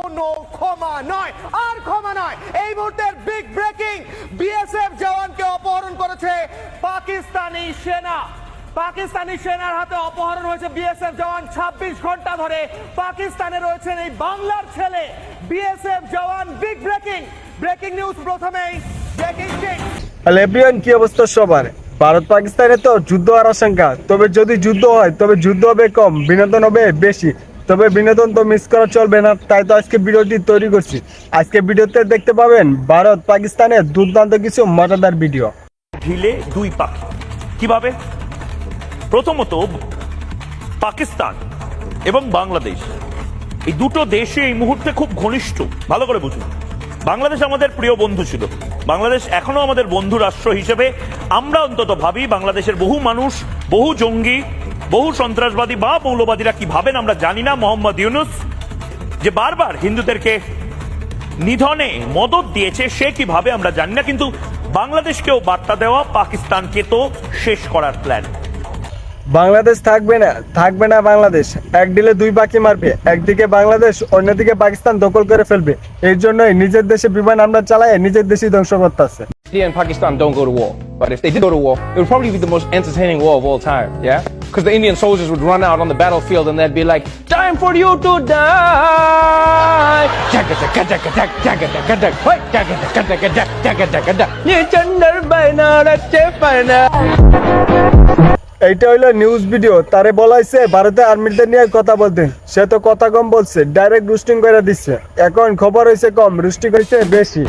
কোনো ক্ষমা নয়, আর ক্ষমা নয়। এই মুহূর্তের বিগ ব্রেকিং বিএসএফ জওয়ানকে অপহরণ করেছে পাকিস্তানি সেনা। পাকিস্তানি সেনার হাতে অপহরণ হয়েছে বিএসএফ জওয়ান 26 ঘণ্টা ধরে। পাকিস্তানে রয়েছেন এই বাংলার ছেলে বিএসএফ জওয়ান বিগ ব্রেকিং ব্রেকিং নিউজ প্রথমেই ব্রেকিং হ্যালো এভরিওয়ান কি অবস্থা সবার? ভারত পাকিস্তানে তো যুদ্ধ হওয়ার আশঙ্কা। তবে যদি যুদ্ধ হয়, তবে যুদ্ধ হবে কম, বিনোদন হবে বেশি। তবে বিনোদন তো মিস করা চলবে না, তাই তো আজকে ভিডিওটি তৈরি করছি। আজকে ভিডিওতে দেখতে পাবেন ভারত পাকিস্তানের দুর্দান্ত কিছু মজাদার ভিডিও। ঢিলে দুই পাখি কীভাবে? প্রথমত, পাকিস্তান এবং বাংলাদেশ। এই দুটো দেশে এই মুহূর্তে খুব ঘনিষ্ঠ। ভালো করে বুঝুন। বাংলাদেশ আমাদের প্রিয় বন্ধু ছিল। বাংলাদেশ এখনও আমাদের বন্ধু রাষ্ট্র হিসেবে আমরা অন্তত ভাবি বাংলাদেশের বহু মানুষ বহু জঙ্গি, বহু সন্ত্রাসবাদী বা মৌলবাদীরা কি ভাবেন আমরা জানি না, মোহাম্মদ ইউনুস? যে বারবার হিন্দুদেরকে নিধনে মদত দিয়েছে, সে কীভাবে আমরা জানি না, কিন্তু বাংলাদেশকেও বার্তা দেওয়া, পাকিস্তানকে তো শেষ করার প্ল্যান বাংলাদেশ থাকবে না থাকবে না বাংলাদেশ। এক দিলে দুই পাখি মারবে, একদিকে বাংলাদেশ, অন্যদিকে পাকিস্তান দখল করে ফেলবে। এই জন্যই নিজের দেশে বিমান আমরা চালাই নিজের দেশই ধ্বংস করতেছে India and Pakistan don't go to war. But if they did go to war, it would probably be the most entertaining war of all time, yeah? Because the Indian soldiers would run out on the battlefield and they'd be like, Time for you to die! এইটা হইল news video তারে বলাইছে ভারতে আর্মিদের নিয়ে কথা বলতে সে তো কথা কম বলছে ডাইরেক্ট রুস্টিং করে দিচ্ছে এখন খবর হয়েছে কম রুস্টিং হয়েছে বেশি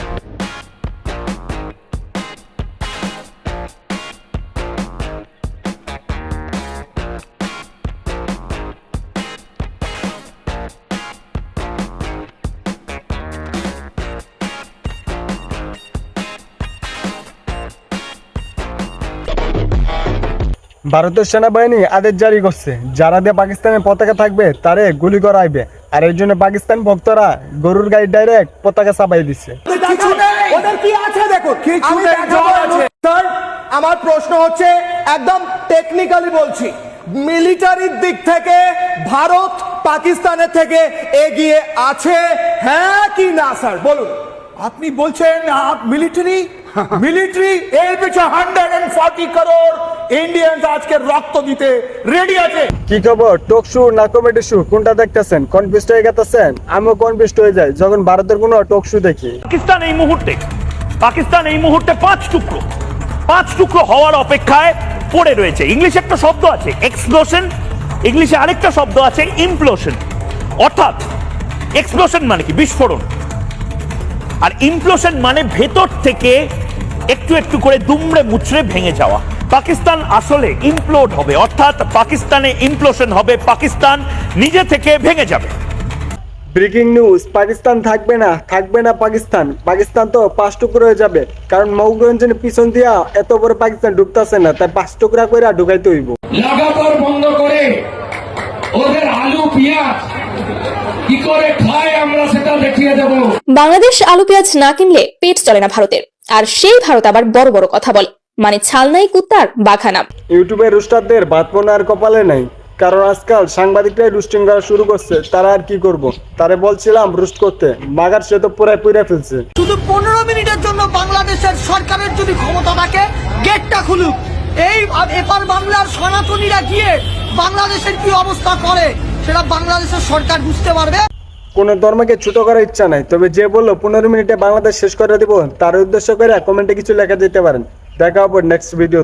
ভারতের সেনাবাহিনী আদেশ জারি করছে। যারা দিয়ে পাকিস্তানের পতাকা থাকবে তারে গুলি করাইবে আর এই জন্য পাকিস্তান ভক্তরা গরুর গাড়ি ডাইরেক্ট পতাকা চাপাই দিচ্ছে ওদের কি আছে দেখো? কিছু নেই জল আছে। স্যার আমার প্রশ্ন হচ্ছে একদম টেকনিক্যালি বলছি মিলিটারির দিক থেকে ভারত পাকিস্তানের থেকে এগিয়ে আছে? হ্যাঁ কি না স্যার? বলুন। আপনি বলছেন মিলিটারি মিলিটারি এর পিছনে হান্ড্রেড এন্ড ফর্টি করোড় আজকে রক্ত দিতে রেডি আছে। কি খবর? টক শু না কমেডি শু কোনটা দেখতেছেন? কনফিউজ হয়ে গেছেন আমিও কনফিউজ হয়ে যাই। যখন ভারতের কোনো টক শু দেখি। পাকিস্তান এই মুহূর্তে পাকিস্তান এই মুহূর্তে পাঁচ টুকরো পাঁচ টুকরো হওয়ার অপেক্ষায় পড়ে রয়েছে। ইংলিশে একটা শব্দ আছে এক্সপ্লোশন ইংলিশে আরেকটা শব্দ আছে ইমপ্লোশন অর্থাৎ এক্সপ্লোশন মানে কি? বিস্ফোরণ। আর ইমপ্লোশন মানে ভেতর থেকে একটু একটু করে দুমড়ে মুচড়ে ভেঙে যাওয়া। পাকিস্তান আসলে ইমপ্লোড হবে অর্থাৎ পাকিস্তানে ইমপ্লোশন হবে পাকিস্তান নিজে থেকে ভেঙে যাবে। ব্রেকিং নিউজ পাকিস্তান থাকবে না থাকবে না পাকিস্তান। পাকিস্তান তো পাঁচ টুকরো হয়ে যাবে কারণ মৌগঞ্জের পিছন দিয়া এত বড় পাকিস্তান ঢুকতেছে না তাই পাঁচ টুকরা করে ঢুকাইতে হইব। লাগাতার বন্ধ করে ওদের আলু পেঁয়াজ কি করে খায় আমরা সেটা দেখিয়ে দেবো। বাংলাদেশ আলু পেঁয়াজ না কিনলে পেট চলে না ভারতের। আর সেই ভারত আবার বড় বড় কথা বলে মানে ছালনাই কুত্তার বাখানা ইউটিউবে রুস্টারদের ভাত আর কপালে নাই কারণ আজকাল সাংবাদিকরাই রুস্টিং করা শুরু করছে তারা আর কি করব? তারে বলছিলাম রুস্ট করতে মাগার সে তো পুরাই পুরা ফেলছে। শুধু পনেরো মিনিটের জন্য বাংলাদেশের সরকারের যদি ক্ষমতা থাকে গেটটা খুলুক। এই এপার বাংলার সনাতনীরা গিয়ে বাংলাদেশের কি অবস্থা করে? সেটা বাংলাদেশের সরকার বুঝতে পারবে। কোনো ধর্মকে ছোট করার ইচ্ছা নাই, তবে যে বলল, পনেরো মিনিটে বাংলাদেশ শেষ করে দিব, তার উদ্দেশ্য করে কমেন্টে কিছু লেখা যেতে পারেন। দেখা হবে নেক্সট ভিডিও